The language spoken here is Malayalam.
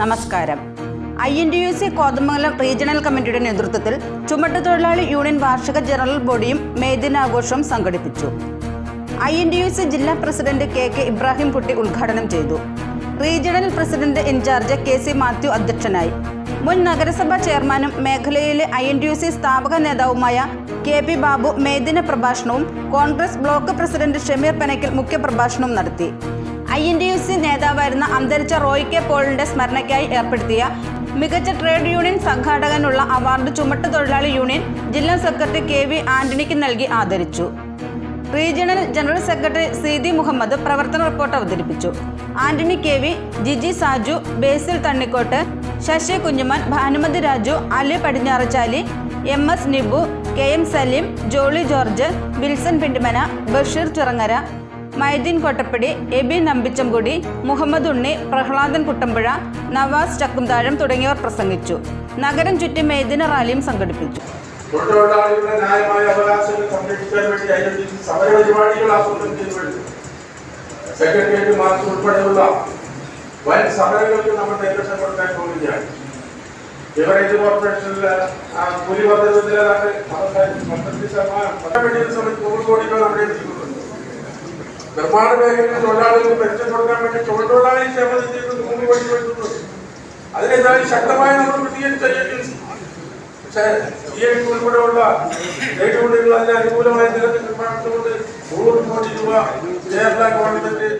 നമസ്കാരം. I N T U C Kothamangalam regional കമ്മിറ്റിയുടെ നേതൃത്വത്തിൽ ചുമട്ടുതൊഴിലാളി യൂണിയൻ വാർഷിക ജനറൽ ബോഡിയും മേദിനാഘോഷവും സംഘടിപ്പിച്ചു. I N T U C ജില്ലാ president K K Ibrahim Kutty ഉദ്ഘാടനം ചെയ്തു. Regional president incharge K C Mathew അധ്യക്ഷനായി. മുൻ നഗരസഭാ ചെയർമാനും മേഖലയിലെ I N T U C സ്ഥാപക നേതാവുമായ കെ പി ബാബു മേദിന പ്രഭാഷണവും കോൺഗ്രസ് ബ്ലോക്ക് പ്രസിഡന്റ് ഷമീർ പനക്കൽ മുഖ്യപ്രഭാഷണവും നടത്തി. I N T U C നേതാവായിരുന്ന അന്തരിച്ച റോയ് കെ പോളിന്റെ സ്മരണയ്ക്കായി ഏർപ്പെടുത്തിയ മികച്ച ട്രേഡ് യൂണിയൻ സംഘാടകനുള്ള അവാർഡ് ചുമട്ട് തൊഴിലാളി യൂണിയൻ ജില്ലാ സെക്രട്ടറി കെ വി ആന്റണിക്ക് നൽകി ആദരിച്ചു. Regional general secretary Seethi Muhammad പ്രവർത്തന റിപ്പോർട്ട് അവതരിപ്പിച്ചു. Antony K V Jiji Saju Basil Thannikkot Sasi Kunjuman Bhanumathi Raju Ali Padinjarachali M S Nibu K M Saleem Jolly George Wilson Pindimana Basheer Chirangara Maideen Kottappady Abi Nambichamkudi Muhammad Unni Prahladan Kuttampuzha Navas ചക്കുംതാഴം തുടങ്ങിയവർ പ്രസംഗിച്ചു. നഗരം ചുറ്റി മൈദിന റാലിയും സംഘടിപ്പിച്ചു. തൊഴിലാളികളുടെ ന്യായമായ അവകാശങ്ങൾ സംരക്ഷിക്കാൻ വേണ്ടി ഐഡന്റിറ്റി സമര പരിപാടികൾ ആസൂത്രണം ചെയ്തു കഴിഞ്ഞു സെക്രട്ടേറിയറ്റ് മാർച്ച് ഉൾപ്പെടെയുള്ള നമ്മൾ പന്ത്രണ്ട് ശതമാനം നൂറ് കോടി രൂപ നമ്മുടെ നിർമ്മാണ മേഖലയിൽ തൊഴിലാളികൾക്ക് പെൻഷൻ കൊടുക്കാൻ വേണ്ടി തൊഴിലാളി ക്ഷേമ നിന്ന് നൂറ് കോടി രൂപ അതിനെതിരായി ശക്തമായി നമ്മൾ പ്രതികരിച്ചു പക്ഷേ ഈ എഴുത്ത് ഉൾപ്പെടെയുള്ള ഏറ്റുമുട്ടുകൾ അതിന് അനുകൂലമായ നിലനിൽപ്പ് നിർമ്മാണത്തുകൊണ്ട് നൂറ് കോടി രൂപ കേരള ഗവൺമെന്റ്